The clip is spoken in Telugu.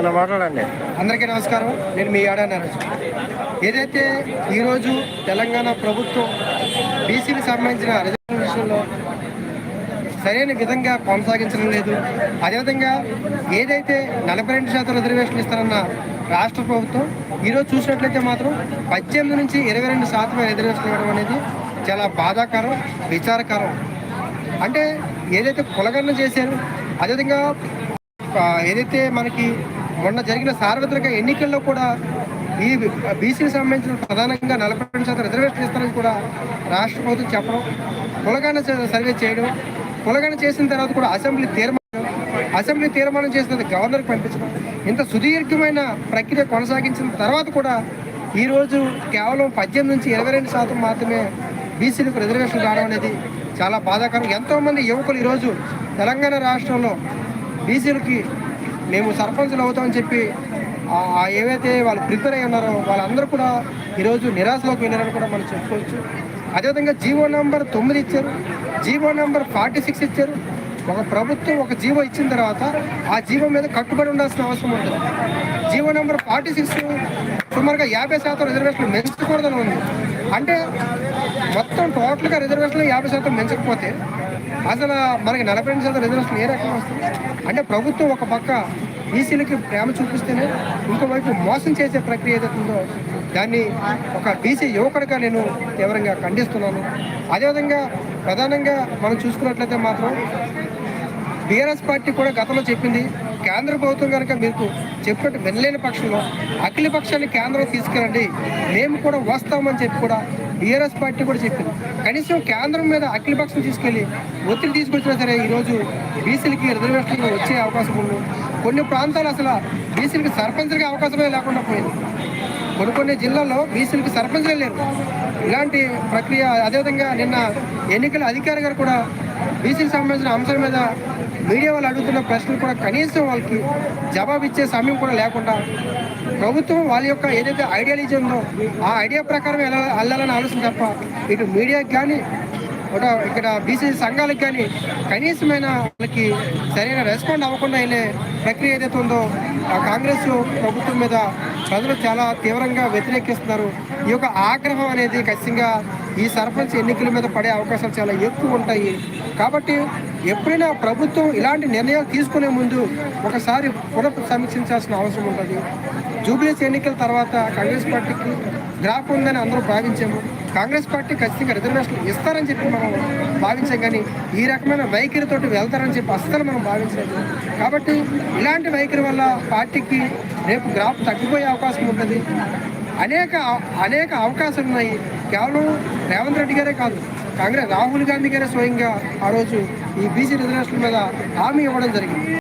ఏదైనా మాట్లాడండి. అందరికీ నమస్కారం. నేను మీ ఆడా నరేష్ ఏదైతే ఈరోజు తెలంగాణ ప్రభుత్వం బీసీకి సంబంధించిన రిజర్వేషన్లో విషయంలో సరైన విధంగా కొనసాగించడం లేదు. అదేవిధంగా ఏదైతే నలభై రెండు శాతం రిజర్వేషన్ ఇస్తారన్న రాష్ట్ర ప్రభుత్వం ఈరోజు చూసినట్లయితే మాత్రం పద్దెనిమిది నుంచి ఇరవై రెండు శాతం రిజర్వేషన్ ఇవ్వడం అనేది చాలా బాధాకరం విచారకరం. అంటే ఏదైతే కులగన్న చేశారు అదేవిధంగా ఏదైతే మనకి మొన్న జరిగిన సార్వత్రిక ఎన్నికల్లో కూడా ఈ బీసీకి సంబంధించిన ప్రధానంగా నలభై రెండు శాతం రిజర్వేషన్ ఇస్తారని కూడా రాష్ట్ర ప్రభుత్వం చెప్పడం కులగణ సర్వే చేయడం కులగణ చేసిన తర్వాత కూడా అసెంబ్లీ తీర్మానం అసెంబ్లీ తీర్మానం చేసిన గవర్నర్కి పంపించడం ఇంత సుదీర్ఘమైన ప్రక్రియ కొనసాగించిన తర్వాత కూడా ఈరోజు కేవలం పద్దెనిమిది నుంచి ఇరవై రెండు శాతం మాత్రమే బీసీలకు రిజర్వేషన్ రావడం అనేది చాలా బాధాకరం. ఎంతోమంది యువకులు ఈరోజు తెలంగాణ రాష్ట్రంలో బీసీలకి మేము సర్పంచులు అవుతామని చెప్పి ఏవైతే వాళ్ళు ప్రిపేర్ అయి ఉన్నారో వాళ్ళందరూ కూడా ఈరోజు నిరాశలోకి వెళ్ళారని కూడా మనం చెప్పుకోవచ్చు. అదేవిధంగా జీవో నెంబర్ తొమ్మిది ఇచ్చారు. జీవో నెంబర్ ఫార్టీ సిక్స్ ఇచ్చారు. ఒక ప్రభుత్వం ఒక జీవో ఇచ్చిన తర్వాత ఆ జీవో మీద కట్టుబడి ఉండాల్సిన అవసరం ఉంటుంది జీవో నెంబర్ ఫార్టీ సిక్స్ సుమారుగా యాభై శాతం రిజర్వేషన్ పెంచకూడదని ఉంది. అంటే మొత్తం టోటల్గా రిజర్వేషన్లు యాభై శాతం పెంచకపోతే అసలు మనకి నలభై రెండు శాతం రిజర్వేషన్ ఏ రకంగా వస్తుంది అంటే ప్రభుత్వం ఒక పక్క బీసీలకి ప్రేమ చూపిస్తేనే ఇంకోవైపు మోసం చేసే ప్రక్రియ ఏదైతే ఉందో దాన్ని ఒక బీసీ యువకుడిగా నేను తీవ్రంగా ఖండిస్తున్నాను. అదేవిధంగా ప్రధానంగా మనం చూసుకున్నట్లయితే మాత్రం బీఆర్ఎస్ పార్టీ కూడా గతంలో చెప్పింది కేంద్ర ప్రభుత్వం కనుక మీకు చెప్పినట్టు వినలేని పక్షంలో అఖిల పక్షాన్ని కేంద్రం తీసుకురండి. మేము కూడా వస్తామని చెప్పి కూడా బీఆర్ఎస్ పార్టీ కూడా చెప్పింది. కనీసం కేంద్రం మీద అఖిల పక్షం తీసుకెళ్ళి ఒత్తిడి తీసుకొచ్చినా సరే ఈరోజు బీసీలకి రిజర్వేషన్లు వచ్చే అవకాశం ఉంది. కొన్ని ప్రాంతాలు అసలు బీసీలకి సర్పంచ్లకి అవకాశమే లేకుండా పోయింది. కొన్ని కొన్ని జిల్లాల్లో బీసీలకు సర్పంచ్లే లేరు. ఇలాంటి ప్రక్రియ అదేవిధంగా నిన్న ఎన్నికల అధికారి గారు కూడా బీసీకి సంబంధించిన అంశం మీద మీడియా వాళ్ళు అడుగుతున్న ప్రశ్నలు కూడా కనీసం వాళ్ళకి జవాబు ఇచ్చే సమయం కూడా లేకుండా ప్రభుత్వం వాళ్ళ యొక్క ఏదైతే ఐడియాలజీ ఉందో ఆ ఐడియా ప్రకారం ఎలా వెళ్ళాలని ఆలోచన తప్ప ఇటు మీడియాకి కానీ ఒక ఇక్కడ బీసీ సంఘాలకు కానీ కనీసమైన వాళ్ళకి సరైన రెస్పాండ్ అవ్వకుండా వెళ్ళే ప్రక్రియ ఏదైతే ఉందో ఆ కాంగ్రెస్ ప్రభుత్వం మీద ప్రజలు చాలా తీవ్రంగా వ్యతిరేకిస్తున్నారు. ఈ యొక్క ఆగ్రహం అనేది ఖచ్చితంగా ఈ సర్పంచ్ ఎన్నికల మీద పడే అవకాశాలు చాలా ఎక్కువ ఉంటాయి. కాబట్టి ఎప్పుడైనా ప్రభుత్వం ఇలాంటి నిర్ణయాలు తీసుకునే ముందు ఒకసారి పునః సమీక్షించాల్సిన అవసరం ఉంటుంది. జూబ్లీస్ ఎన్నికల తర్వాత కాంగ్రెస్ పార్టీకి గ్రాఫ్ ఉందని అందరూ భావించాము. కాంగ్రెస్ పార్టీ ఖచ్చితంగా రిజర్వేషన్ ఇస్తారని చెప్పి మనం భావించాం. కానీ ఈ రకమైన వైఖరితోటి వెళ్తారని చెప్పి అస్సలు మనం భావించలేదు. కాబట్టి ఇలాంటి వైఖరి వల్ల పార్టీకి రేపు గ్రాఫ్ తగ్గిపోయే అవకాశం ఉంటుంది. అనేక అనేక అవకాశాలు ఉన్నాయి. కేవలం రేవంత్ రెడ్డి గారే కాదు కాంగ్రెస్ రాహుల్ గాంధీ గారే స్వయంగా ఆ రోజు ఈ బీసీ రిజర్వేషన్ మీద హామీ ఇవ్వడం జరిగింది.